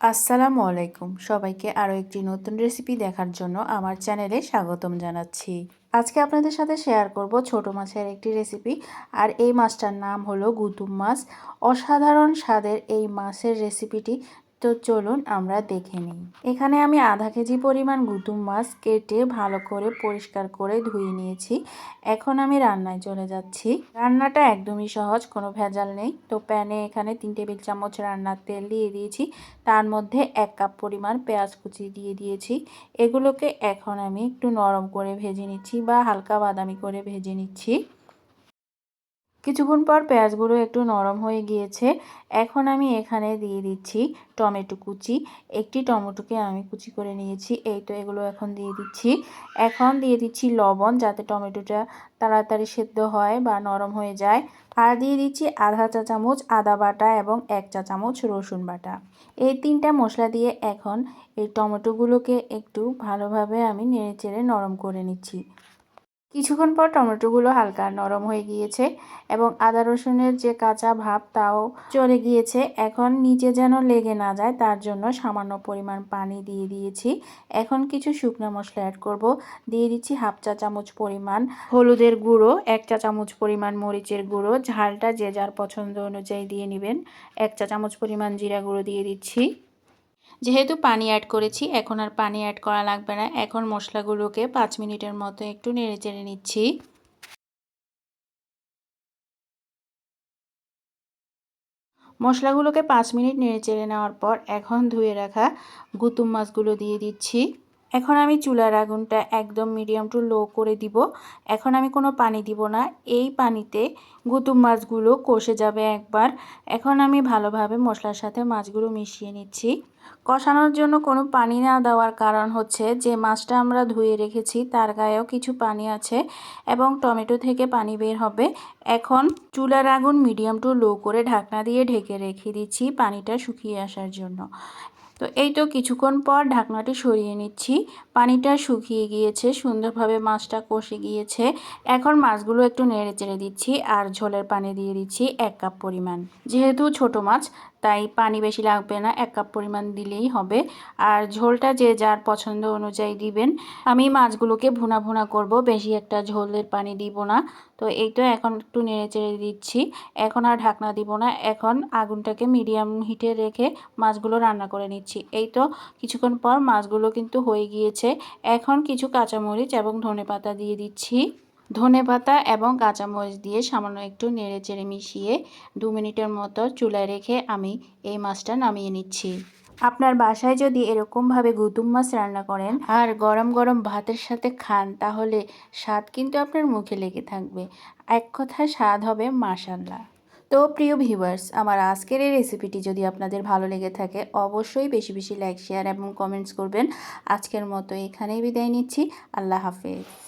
আসসালামু আলাইকুম। সবাইকে আরও একটি নতুন রেসিপি দেখার জন্য আমার চ্যানেলে স্বাগতম জানাচ্ছি। আজকে আপনাদের সাথে শেয়ার করব ছোট মাছের একটি রেসিপি আর এই মাছটার নাম হলো গুতুম মাছ। অসাধারণ স্বাদের এই মাছের রেসিপিটি তো চলুন আমরা দেখে নিই। এখানে আমি আধা কেজি পরিমাণ গুতুম মাছ কেটে ভালো করে পরিষ্কার করে ধুয়ে নিয়েছি। এখন আমি রান্নায় চলে যাচ্ছি। রান্নাটা একদমই সহজ, কোনো ভেজাল নেই। তো প্যানে এখানে তিন টেবিল চামচ রান্নার তেল দিয়ে দিয়েছি। তার মধ্যে এক কাপ পরিমাণ পেঁয়াজ কুচি দিয়ে দিয়েছি। এগুলোকে এখন আমি একটু নরম করে ভেজে নিচ্ছি বা হালকা বাদামি করে ভেজে নিচ্ছি। কিছুক্ষণ পর পেঁয়াজগুলো একটু নরম হয়ে গিয়েছে। এখন আমি এখানে দিয়ে দিচ্ছি টমেটো কুচি। একটি টমেটোকে আমি কুচি করে নিয়েছি, এই তো এগুলো এখন দিয়ে দিচ্ছি। এখন দিয়ে দিচ্ছি লবণ যাতে টমেটোটা তাড়াতাড়ি সেদ্ধ হয় বা নরম হয়ে যায়। আর দিয়ে দিচ্ছি আধা চা চামচ আদা বাটা এবং এক চা চামচ রসুন বাটা। এই তিনটা মশলা দিয়ে এখন এই টমেটোগুলোকে একটু ভালোভাবে আমি নেড়ে চেড়ে নরম করে নিচ্ছি। কিছুক্ষণ পর টমেটোগুলো হালকা নরম হয়ে গিয়েছে এবং আদা রসুনের যে কাঁচা ভাব তাও চলে গিয়েছে। এখন নিচে যেন লেগে না যায় তার জন্য সামান্য পরিমাণ পানি দিয়ে দিয়েছি। এখন কিছু শুকনো মশলা অ্যাড করব। দিয়ে দিচ্ছি হাফ চা চামচ পরিমাণ হলুদের গুঁড়ো, এক চা চামচ পরিমাণ মরিচের গুঁড়ো, ঝালটা যে যার পছন্দ অনুযায়ী দিয়ে নেবেন। এক চা চামচ পরিমাণ জিরা গুঁড়ো দিয়ে দিচ্ছি। যেহেতু পানি অ্যাড করেছি, এখন আর পানি অ্যাড করা লাগবে না। এখন মশলাগুলোকে পাঁচ মিনিটের মতো একটু নেড়ে চেড়ে নিচ্ছি। মশলাগুলোকে পাঁচ মিনিট নেড়ে চেড়ে নেওয়ার পর এখন ধুয়ে রাখা গুতুম মাছগুলো দিয়ে দিচ্ছি। এখন আমি চুলার আগুনটা একদম মিডিয়াম টু লো করে দিব। এখন আমি কোনো পানি দিব না। এই পানিতে গুতুম মাছগুলো কষে যাবে একবার। এখন আমি ভালোভাবে মশলার সাথে মাছগুলো মিশিয়ে নিচ্ছি। কষানোর জন্য কোনো পানি না দেওয়ার কারণ হচ্ছে যে মাছটা আমরা ধুয়ে রেখেছি তার গায়েও কিছু পানি আছে এবং টমেটো থেকে পানি বের হবে। এখন চুলার আগুন মিডিয়াম টু লো করে ঢাকনা দিয়ে ঢেকে রেখে দিচ্ছি পানিটা শুকিয়ে আসার জন্য। তো এই তো কিছুক্ষণ পর ঢাকনাটি সরিয়ে নিচ্ছি। পানিটা শুকিয়ে গিয়েছে, সুন্দরভাবে মাছটা কষে গিয়েছে। এখন মাছগুলো একটু নেড়ে চেড়ে দিচ্ছি আর ঝোলের পানি দিয়ে দিচ্ছি এক কাপ পরিমাণ। যেহেতু ছোট মাছ, তাই পানি বেশি লাগবে না, এক কাপ পরিমাণ দিলেই হবে। আর ঝোলটা যে যার পছন্দ অনুযায়ী দিবেন। আমি মাছগুলোকে ভুনা ভুনা করব, বেশি একটা ঝোলের পানি দিব না। তো এই তো এখন একটু নেড়ে চেড়ে দিচ্ছি। এখন আর ঢাকনা দিব না, এখন আগুনটাকে মিডিয়াম হিটে রেখে মাছগুলো রান্না করে নিচ্ছি। এই তো কিছুক্ষণ পর মাছগুলো কিন্তু হয়ে গিয়েছে। এখন কিছু কাঁচামরিচ এবং ধনে পাতা দিয়ে দিচ্ছি। ধনে পাতা এবং কাঁচামরিচ দিয়ে সামান্য একটু নেড়ে চেড়ে মিশিয়ে দু মিনিটের মতো চুলায় রেখে আমি এই মাছটা নামিয়ে নিচ্ছি। আপনার বাসায় যদি এরকমভাবে গুতুম মাছ রান্না করেন আর গরম গরম ভাতের সাথে খান, তাহলে স্বাদ কিন্তু আপনার মুখে লেগে থাকবে। এক কথায় স্বাদ হবে মাসাল্লাহ তো প্রিয় ভিউয়ার্স, আমার আজকের এই রেসিপিটি যদি আপনাদের ভালো লেগে থাকে, অবশ্যই বেশি বেশি লাইক, শেয়ার এবং কমেন্টস করবেন। আজকের মতো এখানেই বিদায় নিচ্ছি। আল্লাহ হাফেজ।